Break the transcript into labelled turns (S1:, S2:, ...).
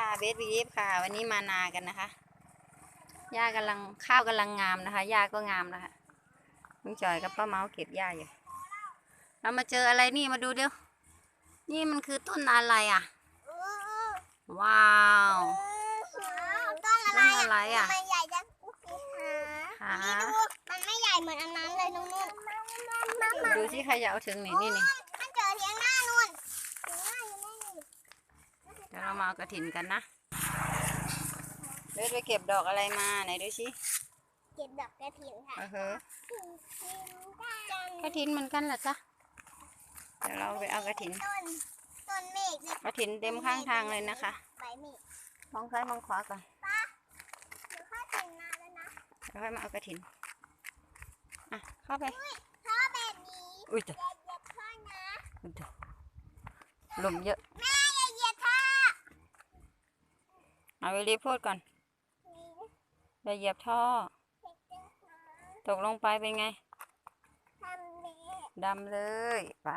S1: ค่ะเบสวีฟค่ะ วันนี้มานากันนะคะหญ้ากำลังข้าวกำลังงามนะคะหญ้าก็งามนะคะลุงจอยกับป้าเมาเก็บหญ้าอยู่เรามาเจออะไรนี่มาดูเดี๋ยวนี่มันคือต้นอะไรอะ ว้าว
S2: ต้นอะไร
S1: ต้นอะไรอะ
S2: ทำไมใหญ่จังหา
S1: หา
S2: นี่ดูมันไม่ใหญ่เหมือนอันนั้นเลยนุ่นๆ
S1: ดูที่ใครจะเอาถึงนี่นี่นี่
S2: มันเจอเทียงหน้านุ่นเทียงหน้าอยู่นี่
S1: เดี๋ยวเรามาเอากระถินกันนะเบสไปเก็บดอกอะไรมาไหนดูสิ
S2: เก็บดอกกระถิ่นค่ะ
S1: เออเฮะ
S2: จัน
S1: กระถินเหมือนกันเหรอจ๊ะเดี๋ยวเราไปเอากระถิน
S2: ต้นต้นเมฆเลย
S1: กระถินเต็มข้างทางเลยนะคะ
S2: ใบเมฆ
S1: มองซ้ายมองขวาก่อน
S2: ป้าเดี๋ยวข้าถึงนาแล้วนะ
S1: แล้วค่อยมาเอากระถินอะเข้าไป
S2: พ่อแบบนี้
S1: อุ้ยจ้ะ
S2: อย่าเหยียบพ่อนะ
S1: อุ้ยจ้ะลมเยอะ
S2: แม่อย่าเหยียบพ่อ
S1: เอาไปรีบพูดก่อน
S2: นี่
S1: อย่าเหยียบท่อ
S2: เด็กเจ้าหา
S1: ตกลงไปเป็นไง
S2: ทำแม่
S1: ดำเลย ไป